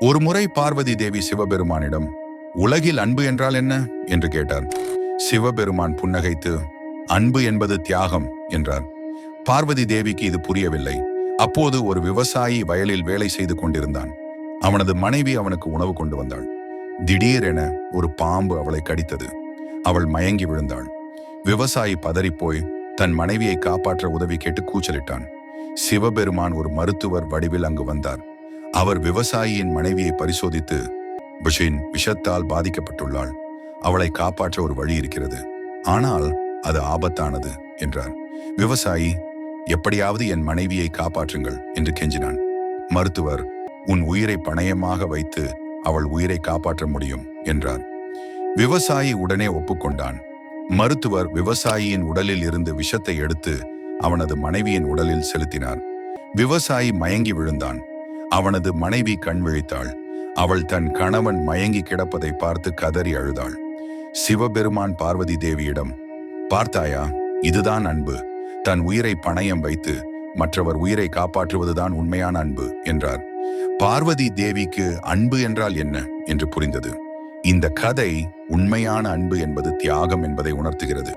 ஒருமுறை பார்வதி தேவி சிவபெருமானிடம் உலகில் அன்பு என்றால் என்ன? என்று கேட்டார். சிவபெருமான் புன்னகைத்து அன்பு என்பது தியாகம் என்றார். பார்வதி தேவிக்கு இது புரியவில்லை. அப்போது ஒரு விவசாயி வயலில் வேலை செய்து கொண்டிருந்தான். அவனது மனைவி அவனுக்கு உணவு கொண்டு வந்தாள். திடீரென ஒரு பாம்பு அவளை கடித்தது. அவள் மயங்கி விழுந்தாள். விவசாயி பதறிப்போய் தன் மனைவியை காப்பாற்ற உதவி கேட்டு கூச்சலிட்டான். சிவபெருமான் ஒரு மருத்துவர் வடிவில் அங்கு வந்தார். அவர் விவசாயியின் மனைவியை பரிசோதித்து புஷின் விஷத்தால் பாதிக்கப்பட்டுள்ளாள். அவளை காப்பாற்ற ஒரு வழி இருக்கிறது. ஆனால் அது ஆபத்தானது என்றார். விவசாயி எப்படியாவது என் மனைவியை காப்பாற்றுங்கள் என்று கெஞ்சினான். மருத்துவர் உன் உயிரை பணயமாக வைத்து அவள் உயிரை காப்பாற்ற முடியும் என்றார். விவசாயி உடனே ஒப்புக்கொண்டான். மருத்துவர் விவசாயியின் உடலில் இருந்து விஷத்தை எடுத்து அவனது மனைவியின் உடலில் செலுத்தினார். விவசாயி மயங்கி விழுந்தான். அவனது மனைவி கண் விழித்தாள். அவள் தன் கணவன் மயங்கி கிடப்பதை பார்த்து கதறி அழுதாள். சிவபெருமான் பார்வதி தேவியிடம் பார்த்தாயா இதுதான் அன்பு. தன் உயிரை பணயம் வைத்து மற்றவர் உயிரை காப்பாற்றுவதுதான் உண்மையான அன்பு என்றார். பார்வதி தேவிக்கு அன்பு என்றால் என்ன? என்று புரிந்தது. இந்த கதை உண்மையான அன்பு என்பது தியாகம் என்பதை உணர்த்துகிறது.